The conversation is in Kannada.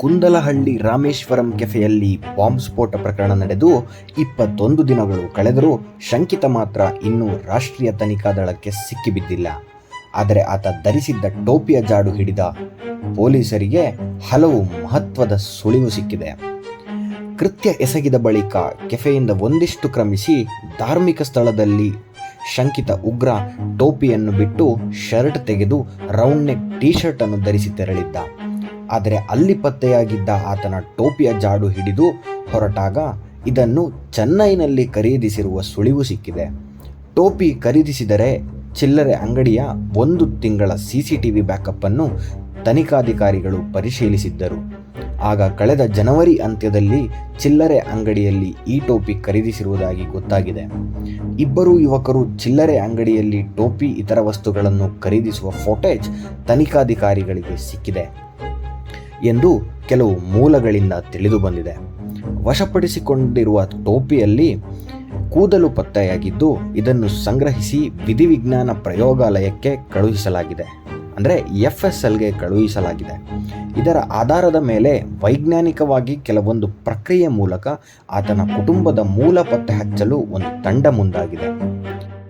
ಕುಂದಲಹಳ್ಳಿ ರಾಮೇಶ್ವರಂ ಕೆಫೆಯಲ್ಲಿ ಬಾಂಬ್ ಸ್ಫೋಟ ಪ್ರಕರಣ ನಡೆದು ಇಪ್ಪತ್ತೊಂದು ದಿನಗಳು ಕಳೆದರೂ ಶಂಕಿತ ಮಾತ್ರ ಇನ್ನೂ ರಾಷ್ಟ್ರೀಯ ತನಿಖಾ ದಳಕ್ಕೆ ಸಿಕ್ಕಿಬಿದ್ದಿಲ್ಲ. ಆದರೆ ಆತ ಧರಿಸಿದ್ದ ಟೋಪಿಯ ಜಾಡು ಹಿಡಿದ ಪೊಲೀಸರಿಗೆ ಹಲವು ಮಹತ್ವದ ಸುಳಿವು ಸಿಕ್ಕಿದೆ. ಕೃತ್ಯ ಎಸಗಿದ ಬಳಿಕ ಕೆಫೆಯಿಂದ ಒಂದಿಷ್ಟು ಕ್ರಮಿಸಿ ಧಾರ್ಮಿಕ ಸ್ಥಳದಲ್ಲಿ ಶಂಕಿತ ಉಗ್ರ ಟೋಪಿಯನ್ನು ಬಿಟ್ಟು ಶರ್ಟ್ ತೆಗೆದು ರೌಂಡ್ ನೆಕ್ ಟೀ ಶರ್ಟ್ ಅನ್ನು ಧರಿಸಿ ತೆರಳಿದ್ದ. ಆದರೆ ಅಲ್ಲಿ ಪತ್ತೆಯಾಗಿದ್ದ ಆತನ ಟೋಪಿಯ ಜಾಡು ಹಿಡಿದು ಹೊರಟಾಗ ಇದನ್ನು ಚೆನ್ನೈನಲ್ಲಿ ಖರೀದಿಸಿರುವ ಸುಳಿವು ಸಿಕ್ಕಿದೆ. ಟೋಪಿ ಖರೀದಿಸಿದರೆ ಚಿಲ್ಲರೆ ಅಂಗಡಿಯ ಒಂದು ತಿಂಗಳ ಸಿಸಿಟಿವಿ ಬ್ಯಾಕಪ್ ಅನ್ನು ತನಿಖಾಧಿಕಾರಿಗಳು ಪರಿಶೀಲಿಸಿದ್ದರು. ಆಗ ಕಳೆದ ಜನವರಿ ಅಂತ್ಯದಲ್ಲಿ ಚಿಲ್ಲರೆ ಅಂಗಡಿಯಲ್ಲಿ ಈ ಟೋಪಿ ಖರೀದಿಸಿರುವುದಾಗಿ ಗೊತ್ತಾಗಿದೆ. ಇಬ್ಬರು ಯುವಕರು ಚಿಲ್ಲರೆ ಅಂಗಡಿಯಲ್ಲಿ ಟೋಪಿ, ಇತರ ವಸ್ತುಗಳನ್ನು ಖರೀದಿಸುವ ಫೋಟೇಜ್ ತನಿಖಾಧಿಕಾರಿಗಳಿಗೆ ಸಿಕ್ಕಿದೆ. ಎಂದು ಕೆಲವು ಮೂಲಗಳಿಂದ ತಿಳಿದು ಬಂದಿದೆ. ವಶಪಡಿಸಿಕೊಂಡಿರುವ ಟೋಪಿಯಲ್ಲಿ ಕೂದಲು ಪತ್ತೆಯಾಗಿದ್ದು, ಇದನ್ನು ಸಂಗ್ರಹಿಸಿ ವಿಧಿವಿಜ್ಞಾನ ಪ್ರಯೋಗಾಲಯಕ್ಕೆ ಕಳುಹಿಸಲಾಗಿದೆ. ಅಂದರೆ ಎಫ್ ಎಸ್ ಎಲ್ಗೆ ಕಳುಹಿಸಲಾಗಿದೆ. ಇದರ ಆಧಾರದ ಮೇಲೆ ವೈಜ್ಞಾನಿಕವಾಗಿ ಕೆಲವೊಂದು ಪ್ರಕ್ರಿಯೆ ಮೂಲಕ ಆತನ ಕುಟುಂಬದ ಮೂಲ ಪತ್ತೆ ಹಚ್ಚಲು ಒಂದು ತಂಡ ಮುಂದಾಗಿದೆ.